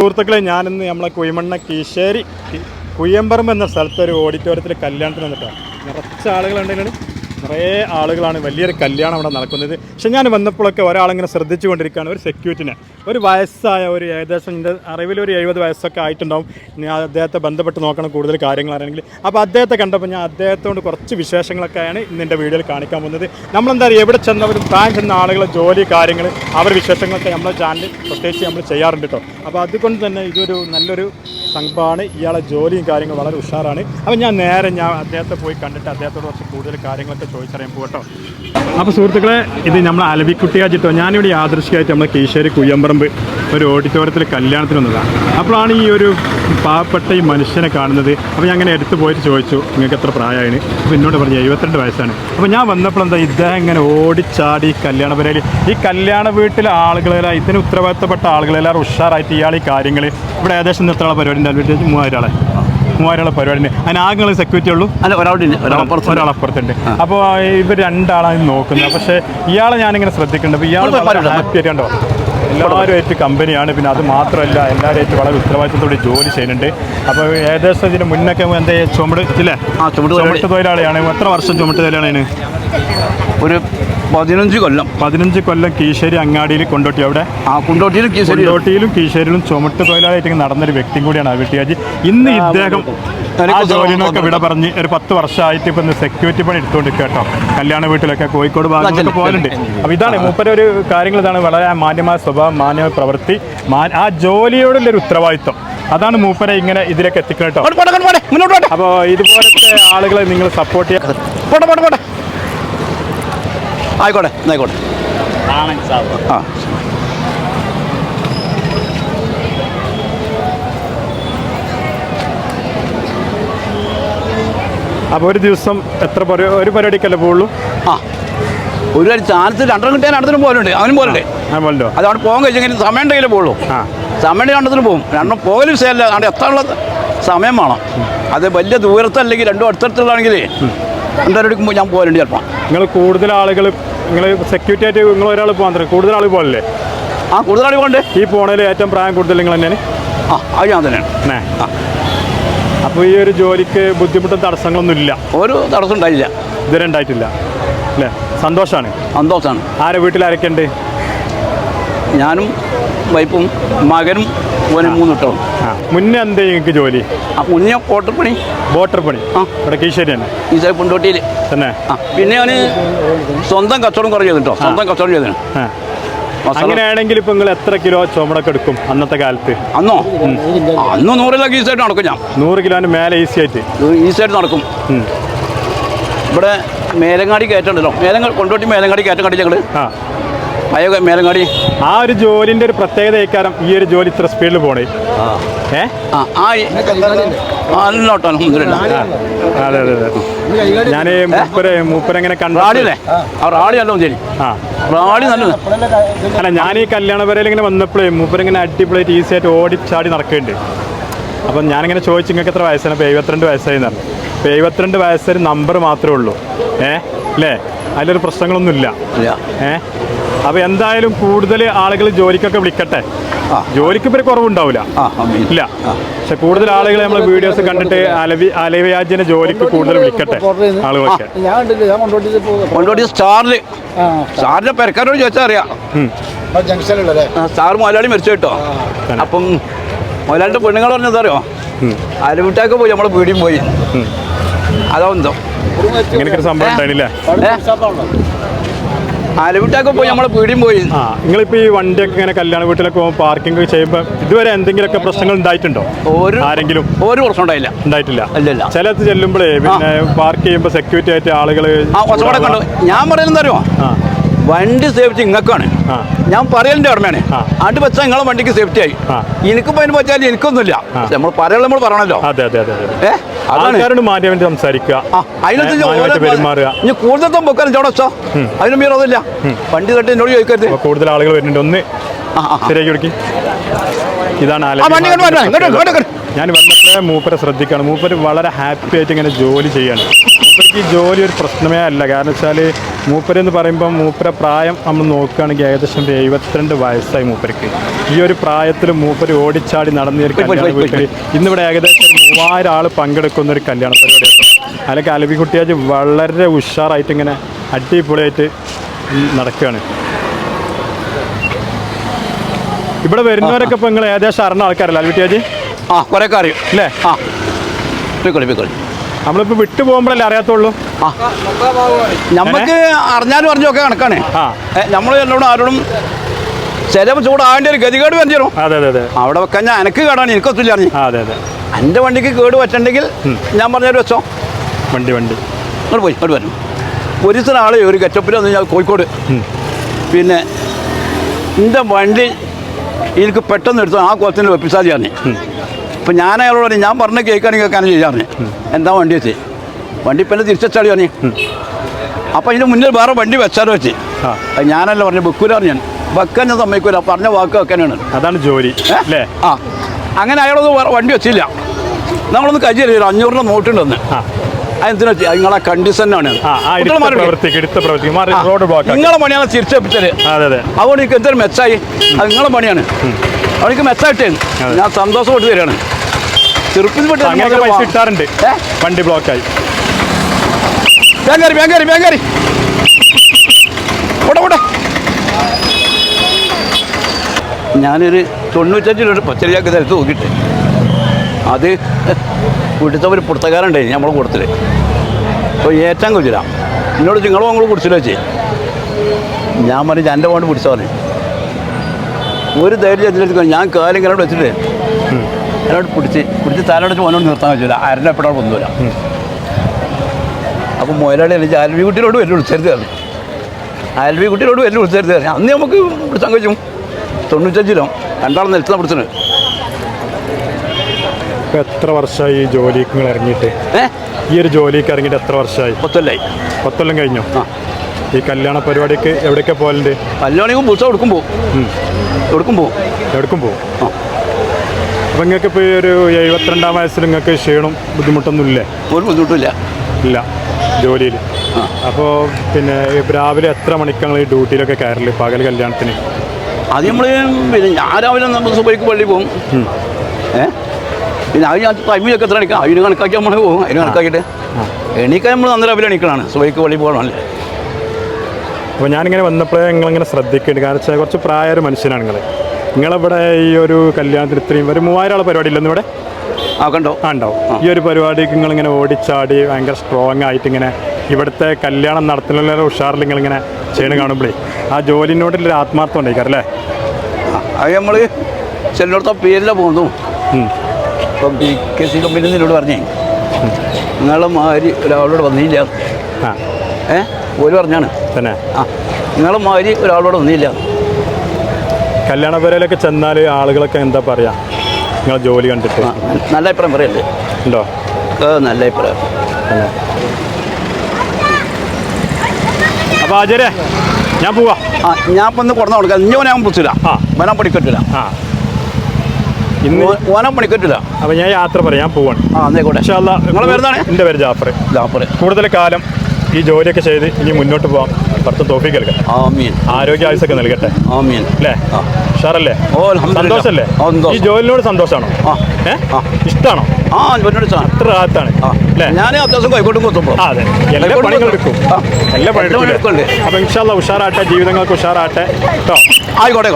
സുഹൃത്തുക്കളെ ഞാനിന്ന് നമ്മളെ കുയമണ്ണ കീശ്ശേരി കി- കുയ്യമ്പറമ്പ് എന്ന സ്ഥലത്തൊരു ഓഡിറ്റോറിയത്തിൽ കല്യാണത്തിന് വന്നിട്ടാണ്. നിറച്ച ആളുകളുണ്ടെങ്കിൽ നിറയെ ആളുകളാണ് വലിയൊരു കല്യാണം അവിടെ നടക്കുന്നത്. പക്ഷെ ഞാൻ വന്നപ്പോഴൊക്കെ ഒരാളിങ്ങനെ ശ്രദ്ധിച്ചു കൊണ്ടിരിക്കുകയാണ് ഒരു സെക്യൂരിറ്റിനെ ഒരു വയസ്സായ ഒരു ഏകദേശം എന്റെ ഒരു എഴുപത് വയസ്സൊക്കെ ആയിട്ടുണ്ടാവും. ഞാൻ അദ്ദേഹത്തെ ബന്ധപ്പെട്ട് നോക്കണം കൂടുതൽ കാര്യങ്ങൾ അറിയണമെങ്കിൽ. അപ്പോൾ അദ്ദേഹത്തെ കണ്ടപ്പോൾ ഞാൻ അദ്ദേഹത്തോട് കുറച്ച് വിശേഷങ്ങളൊക്കെയാണ് ഇന്ന് എന്റെ വീഡിയോയിൽ കാണിക്കാൻ പോകുന്നത്. നമ്മളെന്താ പറയുക എവിടെ ചെന്നവരും താൻ ചെന്ന ആളുകളെ ജോലി കാര്യങ്ങൾ അവരുടെ വിശേഷങ്ങളൊക്കെ നമ്മളെ ചാനൽ പ്രത്യേകിച്ച് നമ്മൾ ചെയ്യാറുണ്ട് കേട്ടോ. അപ്പോൾ അതുകൊണ്ട് തന്നെ ഇതൊരു നല്ലൊരു സംഭവമാണ് ഇയാളെ ജോലിയും കാര്യങ്ങളും വളരെ ഉഷാറാണ്. അപ്പം ഞാൻ നേരെ ഞാൻ അദ്ദേഹത്തെ പോയി കണ്ടിട്ട് അദ്ദേഹത്തോട് കുറച്ച് കൂടുതൽ കാര്യങ്ങളൊക്കെ ചോദിച്ചറിയാൻ പോകട്ടോ അപ്പോൾ സുഹൃത്തുക്കളെ ഇത് നമ്മൾ അലവിക്കുട്ടിയാച്ചിട്ടോ ഞാനിവിടെ യാദൃശ്യമായിട്ട് നമ്മൾ കീശേരി കുയ്യമ്പറമ്പ് ഒരു ഓഡിറ്റോറിയത്തിൽ കല്യാണത്തിന് വന്നതാണ് അപ്പോഴാണ് ഈ ഒരു പാവപ്പെട്ട ഈ മനുഷ്യനെ കാണുന്നത്. അപ്പോൾ ഞാൻ അങ്ങനെ എടുത്തു പോയിട്ട് ചോദിച്ചു നിങ്ങൾക്ക് എത്ര പ്രായമാണ് അപ്പോൾ എന്നോട് പറഞ്ഞു എഴുപത്തിരണ്ട് വയസ്സാണ്. അപ്പോൾ ഞാൻ വന്നപ്പോൾ എന്താ ഇദ്ദേഹം ഇങ്ങനെ ഓടിച്ചാടി ഈ കല്യാണ പരിപാടി. ഈ കല്യാണ വീട്ടിലെ ആളുകളെല്ലാം ഇതിന് ഉത്തരവാദിത്തപ്പെട്ട ആളുകളെല്ലാം ഉഷാറായിട്ട് ഇയാൾ ഈ കാര്യങ്ങൾ ഇവിടെ ഏകദേശം എത്ര പരിപാടി വീട്ടിൽ മൂവായിരം ആളെ മൂവായിരം പരിപാടിയുണ്ട്. അതിന് ആകെ സെക്യൂരിറ്റി ഉള്ളൂ. അല്ല ഒരാളപ്പുറത്തുണ്ട് അപ്പോൾ ഇവർ രണ്ടാളാണ് നോക്കുന്നത്. പക്ഷേ ഇയാളെ ഞാനിങ്ങനെ ശ്രദ്ധിക്കുന്നുണ്ട്. അപ്പോൾ ഇയാൾ എല്ലാവരും ഹാപ്പി ആയിട്ട് കണ്ടോ? എല്ലാവരുമായിട്ട് കമ്പനിയാണ്. പിന്നെ അത് മാത്രമല്ല എല്ലാവരുമായിട്ട് വളരെ ഉത്തരവാദിത്തത്തോടെ ജോലി ചെയ്യുന്നുണ്ട്. അപ്പോൾ ഏകദേശം ഇതിന് മുന്നൊക്കെ എന്താ ചുമട് ഇല്ലേ? ചുമട്ട് തൊഴിലാളിയാണ്. എത്ര വർഷം ചുമട്ട് തൊഴിലാളിയാണ് ഒരു പതിനഞ്ച് കൊല്ലം. പതിനഞ്ച് കൊല്ലം കീശേരി അങ്ങാടിയിൽ കൊണ്ടോട്ടി. അവിടെ ആ കുണ്ടോട്ടിയിലും കീശേരി കൊണ്ടോട്ടിയിലും കീശ്ശേരിയിലും ചുമട്ട് തൊഴിലാളിയായിട്ട് നടന്നൊരു വ്യക്തിയും കൂടിയാണ് വെട്ടിയാജി ഇന്ന് ഇദ്ദേഹം ആ ജോലിനൊക്കെ വിട പറഞ്ഞ് ഒരു പത്ത് വർഷമായിട്ട് ഇപ്പൊ സെക്യൂരിറ്റി പണി എടുത്തുകൊണ്ട് കേട്ടോ. കല്യാണ വീട്ടിലൊക്കെ കോഴിക്കോട് ഭാഗത്തൊക്കെ പോകലുണ്ട്. അപ്പൊ ഇതാണ് മൂപ്പര ഒരു കാര്യങ്ങൾ ഇതാണ്. വളരെ മാന്യമായ സ്വഭാവം മാന്യമായ പ്രവൃത്തി ആ ജോലിയോടുള്ള ഒരു ഉത്തരവാദിത്വം. അതാണ് മൂപ്പരെ ഇങ്ങനെ ഇതിലേക്ക് എത്തിക്കണം കേട്ടോ. അപ്പോൾ ഇതുപോലത്തെ ആളുകളെ നിങ്ങൾ സപ്പോർട്ട് ചെയ്യാം ആയിക്കോട്ടെ ആയിക്കോട്ടെ ആ. അപ്പോൾ ഒരു ദിവസം എത്ര പരി- ഒരു പരിപാടിക്കല്ലേ പോകുള്ളൂ ആ. ഒരു സ്ഥാനത്ത് ചാൻസ് രണ്ടെണ്ണം കിട്ടിയാൽ രണ്ടത്തിനും പോലുണ്ട് അവനും പോലുണ്ട് അത് അവിടെ പോകാൻ കഴിച്ചെങ്കിൽ സമയം ഉണ്ടെങ്കിലേ പോകുള്ളൂ ആ. സമയം ഉണ്ടെങ്കിൽ രണ്ടത്തിനും പോകും. രണ്ടും പോകലും വിഷയമല്ല അവിടെ എത്താനുള്ള സമയം വേണം. അത് വലിയ ദൂരത്തല്ലെങ്കിൽ രണ്ടും അടുത്തടുത്തുള്ളതാണെങ്കിൽ രണ്ടരടിക്കുമ്പോൾ ഞാൻ പോകലുണ്ട് ചിലപ്പോൾ നിങ്ങൾ കൂടുതൽ ആളുകൾ നിങ്ങൾ സെക്യൂരിറ്റി ആയിട്ട് നിങ്ങൾ ഒരാൾ പോകാൻ തരും. കൂടുതൽ ആൾ പോകല്ലേ? ആ കൂടുതൽ ആൾ പോകണ്ടേ? ഈ പോണേൽ ഏറ്റവും പ്രായം കൂടുതൽ നിങ്ങൾ തന്നെയാണ്? ആ അത് ഞാൻ തന്നെയാണ്. ആ. അപ്പോൾ ഈ ഒരു ജോലിക്ക് ബുദ്ധിമുട്ടും തടസ്സങ്ങളൊന്നും ഇല്ല? ഒരു തടസ്സം ഉണ്ടായില്ല. ഇതുവരെ ഉണ്ടായിട്ടില്ല. അല്ലേ സന്തോഷമാണ് സന്തോഷമാണ് ആരെ വീട്ടിൽ ആരൊക്കെ ഉണ്ട് ഞാനും വൈപ്പും മകനും ഓനും മൂന്ന് ഇട്ടോ ആ. മുന്നേ എന്താ നിങ്ങൾക്ക് ജോലി? ആ മുന്നേ പണി. ബോട്ടർ പണി. ആ. ഇവിടെ കീശ്ശേരി തന്നെ. ഈശോ പുണ്ടോട്ടിയിൽ തന്നെ. ആ പിന്നെ അവന് സ്വന്തം കച്ചവടം കുറേ ചെയ്തിട്ടോ സ്വന്തം കച്ചവടം ചെയ്തിന്. അങ്ങനെയാണെങ്കിൽ ഇപ്പൊ നിങ്ങൾ എത്ര കിലോ ചുമടൊക്കെ എടുക്കും അന്നത്തെ കാലത്ത്? അന്നോ? അന്ന് നൂറ് കിലോ ഈസി ആയിട്ട് നടക്കും ഞാൻ. നൂറ് കിലോന് മേലെ ഈസി ആയിട്ട്. ഈസി ആയിട്ട് നടക്കും. ഇവിടെ മേലങ്ങാടി കയറ്റുണ്ടല്ലോ? മേലങ്ങാടി കൊണ്ടോട്ടി മേലങ്ങാടി കയറ്റം കണ്ടി ഞങ്ങൾ മേലങ്ങാടി. ആ ഒരു ജോലിന്റെ ഒരു പ്രത്യേകത ഇക്കാരം ഈ ഒരു ജോലി ഇത്ര സ്പീഡിൽ പോണേ. ഏ? അതെ അതെ അതെ. ഞാൻ മൂപ്പര് മൂപ്പരെങ്ങനെ റാഡിയല്ലേ കണ്ടു ആ. റാഡി നല്ല ശരി ആ. റാഡി നല്ലത് അല്ല ഞാൻ ഈ കല്യാണ വരയിൽ ഇങ്ങനെ വന്നപ്പോഴേ മൂപ്പരിങ്ങനെ അടിപൊളിയായിട്ട് ഈസി ആയിട്ട് ഓടി ചാടി നടക്കുന്നുണ്ട്. അപ്പം ഞാനിങ്ങനെ ചോദിച്ചു നിങ്ങൾക്ക് എത്ര വയസ്സാണ്? ഇപ്പോൾ എഴുപത്തിരണ്ട് വയസ്സായി എന്നാണ് ഇപ്പോൾ എഴുപത്തിരണ്ട് വയസ്സൊരു നമ്പർ മാത്രമേ ഉള്ളൂ. ഏ? അല്ലേ? അതിലൊരു പ്രശ്നങ്ങളൊന്നും ഇല്ല ഇല്ല. ഏ? അപ്പോൾ എന്തായാലും കൂടുതൽ ആളുകൾ ജോലിക്കൊക്കെ വിളിക്കട്ടെ. ആ. ജോലിക്ക് ഇപ്പം കുറവുണ്ടാവില്ല. ഇല്ല. പക്ഷെ കൂടുതൽ ആളുകൾ നമ്മൾ വീഡിയോസ് കണ്ടിട്ട് അലവി അലവ്യാജന ജോലിക്ക് കൂടുതൽ വിളിക്കട്ടെ ആളുകളൊക്കെ. ഞാൻ കണ്ടില്ല. ഞാൻ കൊണ്ടോട്ടി സ്റ്റാറിൽ സ്റ്റാറിന്റെ പെരക്കാരോട് ചോദിച്ചാൽ അറിയാം. സ്റ്റാർ മുതലാളി മരിച്ചു കേട്ടോ. അപ്പം മുതലാളിന്റെ പെണ്ണുങ്ങൾ പറഞ്ഞത് അറിയോ? ഉം. പോയി നമ്മളെ വീടിയും പോയി. അതാവുന്നോ അതാ എന്തോ ഇങ്ങനെയൊക്കെ ഒരു സംഭവം ഉണ്ടായില്ലേ അരവിട്ടാക്ക് പോയി നമ്മളെ വീടും പോയി. ആ നിങ്ങളിപ്പോൾ ഈ വണ്ടിയൊക്കെ ഇങ്ങനെ കല്യാണ വീട്ടിലൊക്കെ പോകുമ്പോൾ പാർക്കിംഗ് ചെയ്യുമ്പോൾ ഇതുവരെ എന്തെങ്കിലുമൊക്കെ പ്രശ്നങ്ങൾ ഉണ്ടായിട്ടുണ്ടോ? ഒരു ആരെങ്കിലും? ഒരു പ്രശ്നം ഉണ്ടായില്ല. ഉണ്ടായിട്ടില്ല? ഇല്ലില്ല. ചിലത്ത് ചെല്ലുമ്പോഴേ പിന്നെ പാർക്ക് ചെയ്യുമ്പോൾ സെക്യൂരിറ്റി ആയിട്ട് ആളുകൾ ആ കുറച്ചുകൂടെ കണ്ടു. ഞാൻ പറയുന്നത് അറിയോ? വണ്ടി സേഫ്റ്റി ഇങ്ങക്കാണ്. ഞാൻ പറയലിന്റെ ഓർമ്മയാണ്. അത് വെച്ചാൽ നിങ്ങളെ വണ്ടിക്ക് സേഫ്റ്റി ആയി. എനിക്കിപ്പോ അതിന് പറ്റാൻ എനിക്കൊന്നുമില്ല. നമ്മൾ പറയാൻ നമ്മൾ പറയണല്ലോ. അതെ അതെ അതെ അതെ. ഏ? അതാണ് ആൾക്കാരോട് മാറ്റി വേണ്ടി സംസാരിക്കുക. അതിനകത്ത് പെരുമാറുക. ഇനി കൂടുതൽ അതിന് മീറൊന്നുമില്ല വണ്ടി തട്ടി എന്നോട് ചോദിക്കരുത്. കൂടുതൽ ആളുകൾ വരുന്നുണ്ട്. ഒന്ന്. ശരിയാക്കി കൊടുക്കി. ഇതാണ്. ഞാൻ വന്നപ്പോഴേ മൂപ്പരെ ശ്രദ്ധിക്കുകയാണ്. മൂപ്പര് വളരെ ഹാപ്പി ആയിട്ട് ഇങ്ങനെ ജോലി ചെയ്യാണ്. മൂപ്പർക്ക് ജോലി ഒരു പ്രശ്നമേ അല്ല. കാരണം വെച്ചാൽ മൂപ്പര് എന്ന് പറയുമ്പോൾ മൂപ്പര പ്രായം നമ്മൾ നോക്കുകയാണെങ്കിൽ ഏകദേശം ഒരു എഴുപത്തിരണ്ട് വയസ്സായി മൂപ്പർക്ക്. ഈ ഒരു പ്രായത്തിൽ മൂപ്പര് ഓടിച്ചാടി നടന്നു കല്യാണ വീട്ടിൽ ഇന്നിവിടെ ഏകദേശം ഒരു മൂവായിരം ആൾ പങ്കെടുക്കുന്ന ഒരു കല്യാണ പരിപാടിയാണ് അല്ലെങ്കിൽ അതിലൊക്കെ അലവിക്കുട്ടിയാജ് വളരെ ഉഷാറായിട്ട് ഇങ്ങനെ അടിപൊളിയായിട്ട് നടക്കുകയാണ്. ഇവിടെ വരുന്നവരൊക്കെ ഇപ്പൊ നിങ്ങൾ ഏകദേശം അറിഞ്ഞ ആൾക്കാരല്ല അൽവിട്ടിയാജി ആ കുറേയൊക്കെ അറിയും. അല്ലേ? ആ. പോയിക്കോളി പോയിക്കോളി. നമ്മളിപ്പോ വിട്ടു പോകുമ്പോഴല്ലേ അറിയാത്തുള്ളൂ നമുക്ക് അറിഞ്ഞാലും അറിഞ്ഞൊക്കെ കണക്കാണ്. നമ്മൾ എന്നോട് ആരോടും ചിലപ്പോൾ ചൂടാകേണ്ട ഒരു ഗതികേട് വരും. അതെ അതെ അതെ. അവിടെ വെക്കാൻ ഞാൻ എനിക്ക് കേടാണ് എനിക്കൊത്തില്ല അറിഞ്ഞു. അതെ അതെ. എന്റെ വണ്ടിക്ക് കേട് പറ്റണ്ടെങ്കിൽ ഞാൻ പറഞ്ഞൊരു വെച്ചോ. വണ്ടി വണ്ടി. ഇങ്ങോട്ട് പോയി ഇങ്ങോട്ട് വരും ഒരു ദിവസം ആളെ ഒരു കെച്ചപ്പിൽ വന്നു ഞാൻ കോഴിക്കോട്. പിന്നെ എന്റെ വണ്ടി എനിക്ക് പെട്ടെന്ന് എടുത്തു ആ കുളത്തിന് വെപ്പിച്ചാൽ അപ്പം ഞാൻ അയാളോട് പറഞ്ഞു ഞാൻ പറഞ്ഞ കേൾക്കാനും കേൾക്കാനും ചെയ്യാറിന് എന്താ വണ്ടി വെച്ച്? വണ്ടി ഇപ്പം എന്നെ തിരിച്ചാടി പറഞ്ഞു. അപ്പം ഇതിന് മുന്നിൽ വേറെ വണ്ടി വെച്ചാലോ വെച്ച്. ഞാനല്ല പറഞ്ഞു വെക്കൂല ഞാൻ. വെക്കാൻ ഞാൻ സമ്മതിക്കൂല പറഞ്ഞ വാക്ക് വെക്കാനാണ്. അതാണ് ജോലി? അല്ലേ? ആ. അങ്ങനെ അയാളൊന്നും വണ്ടി വെച്ചില്ല. നമ്മളൊന്ന് കരുതി ഒരു അഞ്ഞൂറിന്റെ നോട്ടുണ്ടെന്ന് വെച്ചാൽ നിങ്ങളെ കണ്ടീഷനാണ് നിങ്ങളെ പണിയാണ് തിരിച്ചേപ്പിച്ചത്. അതെ അതെ. അതുകൊണ്ട് എനിക്ക് എന്തൊരു മെച്ചായി. അത് നിങ്ങളെ പണിയാണ്. അവർക്ക് മെച്ചായിട്ടേ ഞാൻ ഞാൻ സന്തോഷപ്പെട്ട് തരികയാണ് ചെറുപ്പത്തിൽ പൈസ കിട്ടാറുണ്ട്? വണ്ടി ബ്ലോക്കായി ബാങ്കറി ബാങ്കറി ബാങ്കറി. ഓടെ ഓടെ. ഞാനൊരു തൊണ്ണൂറ്റഞ്ച് രൂപ പച്ചരിയാക്കി തരത്ത് നോക്കിയിട്ട് അത് ഇവിടുത്തെ ഒരു പുറത്തക്കാരുണ്ടായി നമ്മളെ കൂട്ടത്തിൽ അപ്പോൾ ഏറ്റവും കുടിച്ചില്ല എന്നോട് നിങ്ങളും അങ്ങോട്ട് കുടിച്ചില്ല? വെച്ചേ ഞാൻ പറഞ്ഞു എന്റെ പോണ്ട് പിടിച്ചാൽ പറഞ്ഞു. ഒരു ധൈര്യം ചെന്നിട്ട് ഞാൻ കാലം ഇങ്ങനെ വെച്ചിട്ട് എന്നോട് പിടിച്ച് പിടിച്ച് തലടച്ച് മോനോട് നിർത്താൻ പറ്റില്ല ആരുടെ എപ്പോഴും ഒന്നുമില്ല അപ്പം മുതലാളി എനിക്ക് ആൽവി കുട്ടിയിലോട് വലിയ വിളിച്ചരുത് പറഞ്ഞു. ആൽവി കുട്ടിയിലോട് വലിയ വിളിച്ചരുത് പറഞ്ഞു. അന്ന് നമുക്ക് പിടിച്ചാൽ കഴിച്ചു തൊണ്ണൂറ്റഞ്ചിലോ രണ്ടാളും നിൽക്കുന്ന പിടിച്ചത് ഇപ്പൊ എത്ര വർഷമായി ഈ ജോലിക്ക് നിങ്ങൾ ഇറങ്ങിയിട്ട്? ഈ ഒരു ജോലിക്ക് ഇറങ്ങിയിട്ട് എത്ര വർഷമായി? പത്തൊല്ലായി. പത്തൊല്ലം കഴിഞ്ഞു? ഈ കല്യാണ പരിപാടിക്ക് എവിടെയൊക്കെ പോകലുണ്ട് കല്യാണിക്കും പുസ്തകം എടുക്കും പോകും എടുക്കും പോകും എടുക്കും പോകും അപ്പം നിങ്ങൾക്ക് ഇപ്പോൾ ഈ ഒരു എഴുപത്തിരണ്ടാം വയസ്സിൽ നിങ്ങൾക്ക് ക്ഷീണം ബുദ്ധിമുട്ടൊന്നും ഇല്ലേ ഒരു ബുദ്ധിമുട്ടില്ല ഇല്ല. ജോലിയിൽ. അപ്പോൾ പിന്നെ രാവിലെ എത്ര മണിക്കാണ് ഈ ഡ്യൂട്ടിയിലൊക്കെ കയറില്ല പകൽ കല്യാണത്തിന്? അത് നമ്മൾ പിന്നെ ഞാൻ രാവിലെ നമ്മൾ സുബൈക്ക് പള്ളി പോകും ഏ? പിന്നെ അത് ഞാൻ ടൈമിലൊക്കെ എത്ര അണിക്കാം അതിന് കണക്കാക്കി നമ്മൾ പോകും അതിന് കണക്കാക്കിയിട്ട് എണീക്കാൻ നമ്മൾ അന്ന് രാവിലെ എണീക്കണമാണ് സുബൈക്ക് പള്ളി പോകണമല്ലേ അപ്പോൾ ഞാനിങ്ങനെ വന്നപ്പോഴേ നിങ്ങളിങ്ങനെ ശ്രദ്ധിക്കേണ്ടി കാരണം വെച്ചാൽ കുറച്ച് പ്രായ ഒരു മനുഷ്യനാണ് നിങ്ങൾ നിങ്ങളിവിടെ ഈ ഒരു കല്യാണത്തിന് ഇത്രയും ഒരു മൂവായിരം ആളെ പരിപാടി ഇല്ലെന്ന് ഇവിടെ ആ കണ്ടോ? ആ ഉണ്ടാവും ഈ ഒരു പരിപാടിക്ക് നിങ്ങളിങ്ങനെ ഓടിച്ചാടി ഭയങ്കര സ്ട്രോങ് ആയിട്ട് ഇങ്ങനെ ഇവിടുത്തെ കല്യാണം നടത്തുന്ന ഉഷാറിൽ നിങ്ങളിങ്ങനെ ചെയ്യണ കാണുമ്പോഴേ ആ ജോലിനോടുള്ളൊരു ആത്മാർത്ഥം ഉണ്ടായിക്കാറല്ലേ അല്ലേ? അത് നമ്മൾ ചിലയിടത്ത പേരിലെ പോകുന്നു. ഇപ്പം ബി കെ സി കമ്പനി എന്നോട് പറഞ്ഞേ നിങ്ങളെ മാതിരി ഒരാളോട് വന്നില്ല. ഏ? ഒരു പറഞ്ഞാണ്. തന്നെ. ആ നിങ്ങളെ മാതിരി ഒരാളോട് വന്നില്ല. കല്യാണ പേരയിലൊക്കെ ചെന്നാൽ ആളുകളൊക്കെ എന്താ പറയുക നിങ്ങൾ ജോലി കണ്ടിട്ട്. നല്ല അഭിപ്രായം പറയല്ലേ? ഉണ്ടോ? നല്ല അഭിപ്രായം. അപ്പൊ അപ്പോൾ ആചാര്യ ഞാൻ പോവാ. ആ ഞാൻ ഇപ്പം ഒന്ന് കൊടുന്ന കൊടുക്കാം. ഇനി ഓനെ പൂച്ചില്ല ആ. ഓനെ പണിക്കറ്റില്ല ആ. ഇന്ന് ഓനെ പണിക്കറ്റില്ല അപ്പോൾ ഞാൻ യാത്ര പറയാം ഞാൻ പോവാണ്. ആ എന്നേക്കോട്ടെ ഇൻഷാ അല്ലാ, പേര് എന്താണ് എന്റെ പേര് ജാഫർ. ജാഫർ. കൂടുതൽ കാലം ഈ ജോലിയൊക്കെ ചെയ്ത് ഇനി മുന്നോട്ട് പോകാം കുറച്ച് തോഫിക്ക് നൽകട്ടെ. ആമീൻ. ആരോഗ്യ ആയുസൊക്കെ നൽകട്ടെ. ആമീൻ. അല്ലേ? ഷാറല്ലേ ഉഷാറല്ലേ. സന്തോഷല്ലേ? ഈ ജോലിനോട് സന്തോഷമാണോ. ഇഷ്ടമാണോ ആ. അത്ര ഞാൻ അത്യാവശ്യം കൈക്കോട്ടും കൊത്തുമ്പോൾ അതെ. എല്ലാ കൈക്കോട്ടും പണികളും എടുക്കും. എല്ലാ എടുക്കും എടുക്കുന്നുണ്ട്. അപ്പൊ ഇൻഷാല്ല ഉഷാറാട്ടെ ജീവിതങ്ങൾക്ക് ഉഷാറാട്ടെ കേട്ടോ ആയിക്കോട്ടെ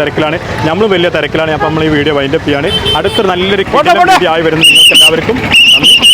തിരക്കിലാണ്. നമ്മൾ വലിയ തിരക്കിലാണ്. അപ്പം നമ്മൾ ഈ വീഡിയോ വൈൻഡപ്പ് ചെയ്യാണ്. അടുത്തൊരു നല്ലൊരു ആയി വരുന്നത് നിങ്ങൾക്ക് എല്ലാവർക്കും നന്ദി.